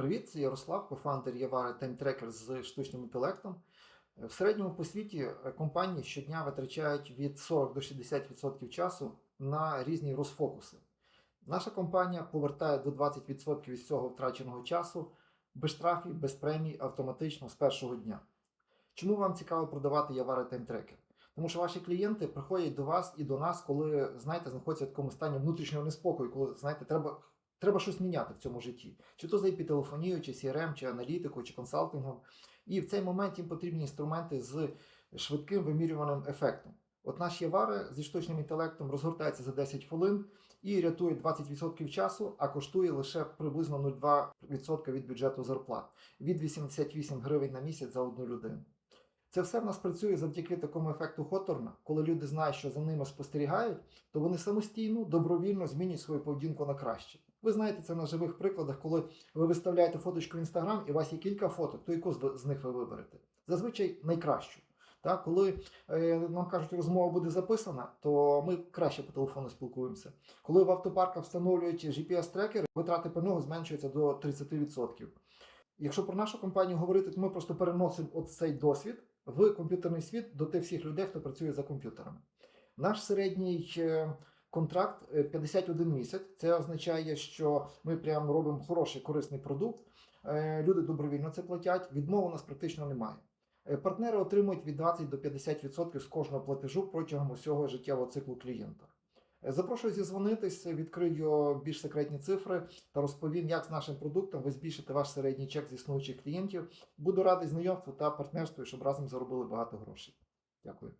Привіт, це Ярослав, кофаундер Явари TimeTracker з штучним інтелектом. В середньому по світі е, компанії щодня витрачають від 40 до 60% часу на різні розфокуси. Наша компанія повертає до 20% від цього втраченого часу без штрафів, без премій, автоматично з першого дня. Чому вам цікаво продавати Явари TimeTracker? Тому що ваші клієнти приходять до вас і до нас, коли знаєте, знаходяться в такому стані внутрішнього неспокою, коли знаєте, треба Треба щось міняти в цьому житті, чи то за епітелефонією, чи CRM, чи аналітикою, чи консалтингом. І в цей момент їм потрібні інструменти з швидким вимірюваним ефектом. От наш Явари зі штучним інтелектом розгортається за 10 хвилин і рятує 20% часу, а коштує лише приблизно 0,2% від бюджету зарплат від 88 гривень на місяць за одну людину. Це все в нас працює завдяки такому ефекту Хоторна. Коли люди знають, що за ними спостерігають, то вони самостійно, добровільно змінюють свою поведінку на краще. Ви знаєте це на живих прикладах, коли ви виставляєте фоточку в інстаграм, і у вас є кілька фоток, то яку з них ви виберете? Зазвичай найкращу. Так, коли е, нам кажуть, розмова буде записана, то ми краще по телефону спілкуємося. Коли в автопарках встановлюють GPS-трекери, витрати по нього зменшуються до 30%. Якщо про нашу компанію говорити, то ми просто переносимо от цей досвід в комп'ютерний світ до тих всіх людей, хто працює за комп'ютерами. Наш середній е, контракт е, 51 місяць. Це означає, що ми прямо робимо хороший корисний продукт. Е, Люди добровільно це платять. Відмов у нас практично немає. Е, Партнери отримують від 20 до 50% з кожного платежу протягом усього життєвого циклу клієнта. Запрошую зізвонитись, відкрию більш секретні цифри та розповім, як з нашим продуктом ви збільшите ваш середній чек з існуючих клієнтів. Буду радий знайомству та партнерству, щоб разом заробили багато грошей. Дякую.